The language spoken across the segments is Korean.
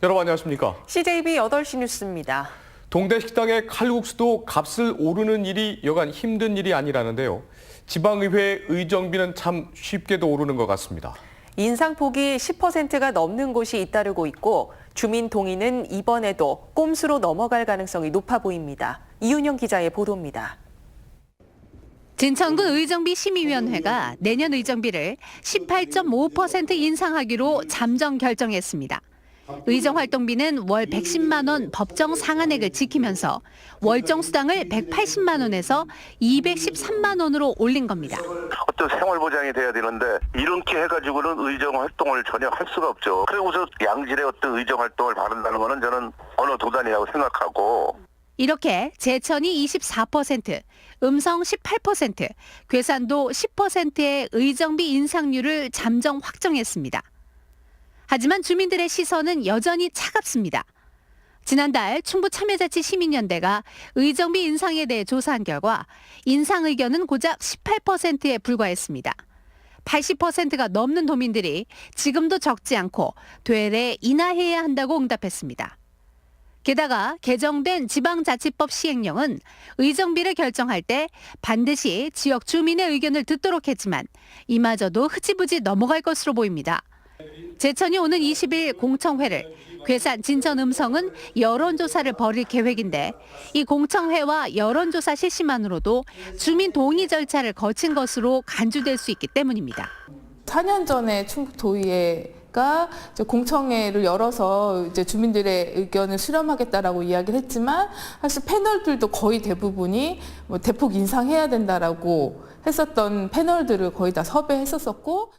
여러분 안녕하십니까? CJB 8시 뉴스입니다. 동대 식당의 칼국수도 값을 오르는 일이 여간 힘든 일이 아니라는데요. 지방의회 의정비는 참 쉽게도 오르는 것 같습니다. 인상폭이 10%가 넘는 곳이 잇따르고 있고 주민 동의는 이번에도 꼼수로 넘어갈 가능성이 높아 보입니다. 이윤영 기자의 보도입니다. 진천군 의정비 심의위원회가 내년 의정비를 18.5% 인상하기로 잠정 결정했습니다. 의정 활동비는 월 110만 원 법정 상한액을 지키면서 월정 수당을 180만 원에서 213만 원으로 올린 겁니다. 어떤 생활 보장이 돼야 되는데 이렇게 해가지고는 의정 활동을 전혀 할 수가 없죠. 그리고서 양질의 어떤 의정 활동을 바른다는 거는 저는 어느 도단이라고 생각하고 이렇게 제천이 24%, 음성 18%, 괴산도 10%의 의정비 인상률을 잠정 확정했습니다. 하지만 주민들의 시선은 여전히 차갑습니다. 지난달 충북 참여자치 시민연대가 의정비 인상에 대해 조사한 결과 인상 의견은 고작 18%에 불과했습니다. 80%가 넘는 도민들이 지금도 적지 않고 되레 인하해야 한다고 응답했습니다. 게다가 개정된 지방자치법 시행령은 의정비를 결정할 때 반드시 지역 주민의 의견을 듣도록 했지만 이마저도 흐지부지 넘어갈 것으로 보입니다. 제천이 오는 20일 공청회를 괴산 진천 음성은 여론조사를 벌일 계획인데 이 공청회와 여론조사 실시만으로도 주민 동의 절차를 거친 것으로 간주될 수 있기 때문입니다. 4년 전에 충북도의회가 이제 공청회를 열어서 이제 주민들의 의견을 수렴하겠다라고 이야기를 했지만 사실 패널들도 거의 대부분이 뭐 대폭 인상해야 된다라고 했었던 패널들을 거의 다 섭외했었었고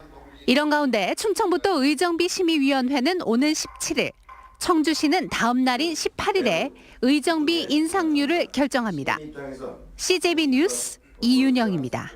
이런 가운데 충청부도 의정비 심의위원회는 오는 17일, 청주시는 다음 날인 18일에 의정비 인상률을 결정합니다. CJB 뉴스 이윤영입니다.